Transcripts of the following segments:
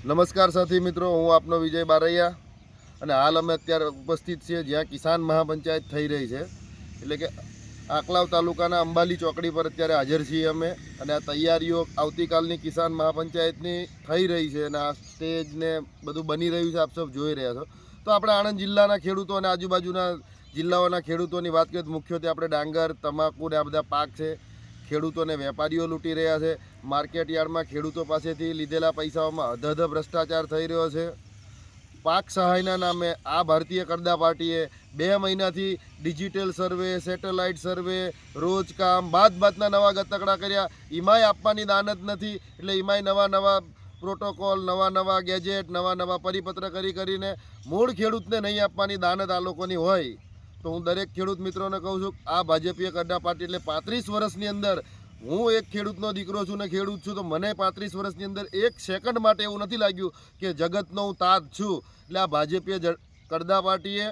નમસ્કાર સાથી મિત્રો, હું આપનો વિજય બારૈયા અને હાલ અમે અત્યારે ઉપસ્થિત છીએ જ્યાં કિસાન મહાપંચાયત થઈ રહી છે. એટલે કે આકલાવ તાલુકાના અંબાલી ચોકડી પર અત્યારે હાજર છીએ અમે અને આ તૈયારીઓ આવતીકાલની કિસાન મહાપંચાયતની થઈ રહી છે અને આ સ્ટેજને બધું બની રહ્યું છે, આપ સૌ જોઈ રહ્યા છો. તો આપણે આણંદ જિલ્લાના ખેડૂતો અને આજુબાજુના જિલ્લાઓના ખેડૂતોની વાત કરીએ તો મુખ્યત્વે આપણે ડાંગર, તમાકુ ને આ બધા પાક છે. ખેડૂતોને વેપારીઓ લૂંટી રહ્યા છે. માર્કેટ યાર્ડમાં ખેડૂતો પાસેથી લીધેલા પૈસાઓમાં અધધ ભ્રષ્ટાચાર થઈ રહ્યો છે. પાક સહાયના નામે આ ભારતીય કરદા પાર્ટીએ બે મહિનાથી ડિજિટલ સર્વે, સેટેલાઇટ સર્વે રોજકામ બાદ બાદના નવા ગતકડા કર્યા. ઈમાય આપવાની દાનત નથી એટલે ઈમાય નવા નવા પ્રોટોકોલ, નવા નવા ગેજેટ, નવા નવા પરિપત્ર કરી કરીને મૂળ ખેડૂતને નહીં આપવાની દાનત આ લોકોની હોય. તો હું દરેક ખેડૂત મિત્રોને કહું છું, આ ભાજપીય કરડા પાર્ટી એટલે પાંત્રીસ વર્ષની અંદર હું એક ખેડૂતનો દીકરો છું ને ખેડૂત છું, તો મને પાંત્રીસ વર્ષની અંદર એક સેકન્ડ માટે એવું નથી લાગ્યું કે જગતનો હું તાજ છું. એટલે આ ભાજપીય કરદા પાર્ટીએ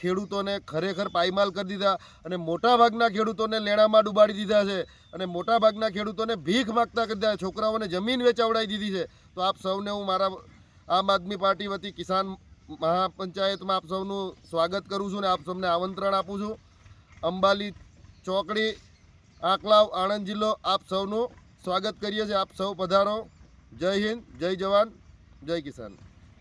ખેડૂતોને ખરેખર પાયમાલ કરી દીધા અને મોટાભાગના ખેડૂતોને લેણામાં ડૂબાડી દીધા છે અને મોટાભાગના ખેડૂતોને ભીખ માગતા કરી દીધા છોકરાઓને જમીન વેચાવડાવી દીધી છે. તો આપ સૌને હું મારા, આમ આદમી પાર્ટી વતી કિસાન મહાપંચાયતમાં આપ સૌનું સ્વાગત કરું છું ને આપ સૌને આમંત્રણ આપું છું. અંબાલી ચોકડી, આંકલાવ, આણંદ જિલ્લો આપ સૌનું સ્વાગત કરીએ છીએ. આપ સૌ પધારો. જય હિન્દ, જય જવાન, જય કિસાન.